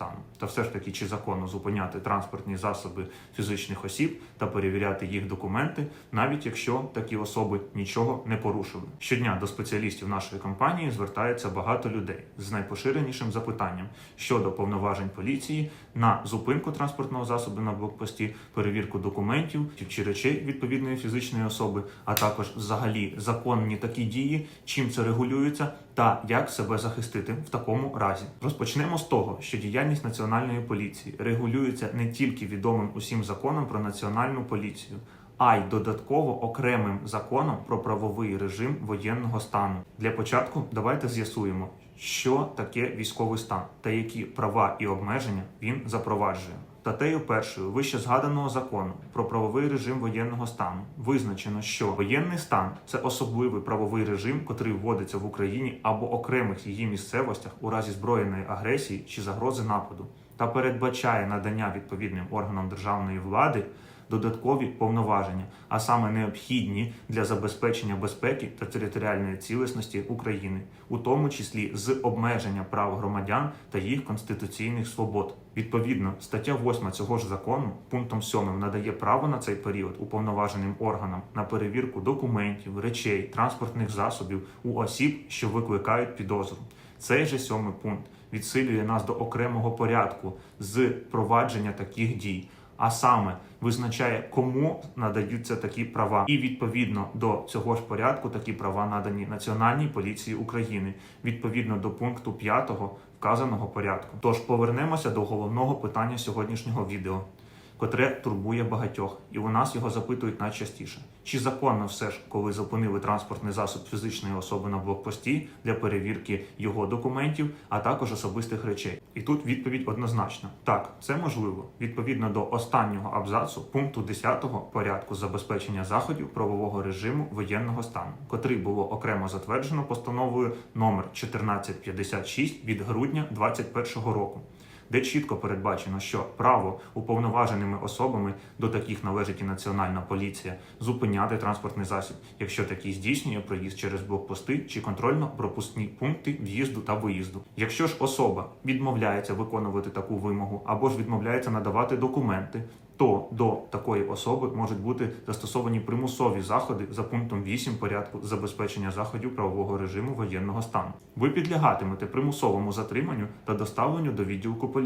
стану. Та все ж таки, чи законно зупиняти транспортні засоби фізичних осіб та перевіряти їх документи, навіть якщо такі особи нічого не порушили. Щодня до спеціалістів нашої компанії звертається багато людей з найпоширенішим запитанням щодо повноважень поліції на зупинку транспортного засобу на блокпості, перевірку документів чи речей відповідної фізичної особи, а також взагалі законні такі дії, чим це регулюється та як себе захистити в такому разі. Розпочнемо з того, що діяльність національної поліції регулюється не тільки відомим усім законом про національну поліцію. А й додатково окремим законом про правовий режим воєнного стану. Для початку давайте з'ясуємо, що таке військовий стан та які права і обмеження він запроваджує. Статтею першою вище згаданого закону про правовий режим воєнного стану визначено, що воєнний стан це особливий правовий режим, котрий вводиться в Україні або окремих її місцевостях у разі збройної агресії чи загрози нападу, та передбачає надання відповідним органам державної влади додаткові повноваження, а саме необхідні для забезпечення безпеки та територіальної цілісності України, у тому числі з обмеження прав громадян та їх конституційних свобод. Відповідно, стаття 8 цього ж закону пунктом 7 надає право на цей період уповноваженим органам на перевірку документів, речей, транспортних засобів у осіб, що викликають підозру. Цей же сьомий пункт відсилює нас до окремого порядку з провадження таких дій а саме визначає, кому надаються такі права, і відповідно до цього ж порядку такі права надані Національній поліції України відповідно до пункту 5 вказаного порядку. Тож повернемося до головного питання сьогоднішнього відео. Котре турбує багатьох, і у нас його запитують найчастіше: чи законно все ж, коли зупинили транспортний засіб фізичної особи на блокпості для перевірки його документів, а також особистих речей? І тут відповідь однозначна: так, це можливо. Відповідно до останнього абзацу пункту 10 порядку забезпечення заходів правового режиму воєнного стану, котрий було окремо затверджено постановою номер 1456 від грудня 2021 року де чітко передбачено, що право уповноваженими особами до таких належить і національна поліція зупиняти транспортний засіб, якщо такий здійснює проїзд через блокпости чи контрольно-пропускні пункти в'їзду та виїзду. Якщо ж особа відмовляється виконувати таку вимогу або ж відмовляється надавати документи. То до такої особи можуть бути застосовані примусові заходи за пунктом 8 порядку забезпечення заходів правового режиму воєнного стану. Ви підлягатимете примусовому затриманню та доставленню до відділку поліції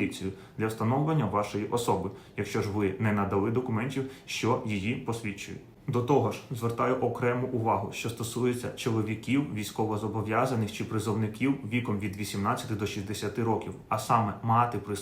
для встановлення вашої особи, якщо ж ви не надали документів, що її посвідчують. До того ж, звертаю окрему увагу, що стосується чоловіків, військовозобов'язаних чи призовників віком від 18 до 60 років, а саме мати при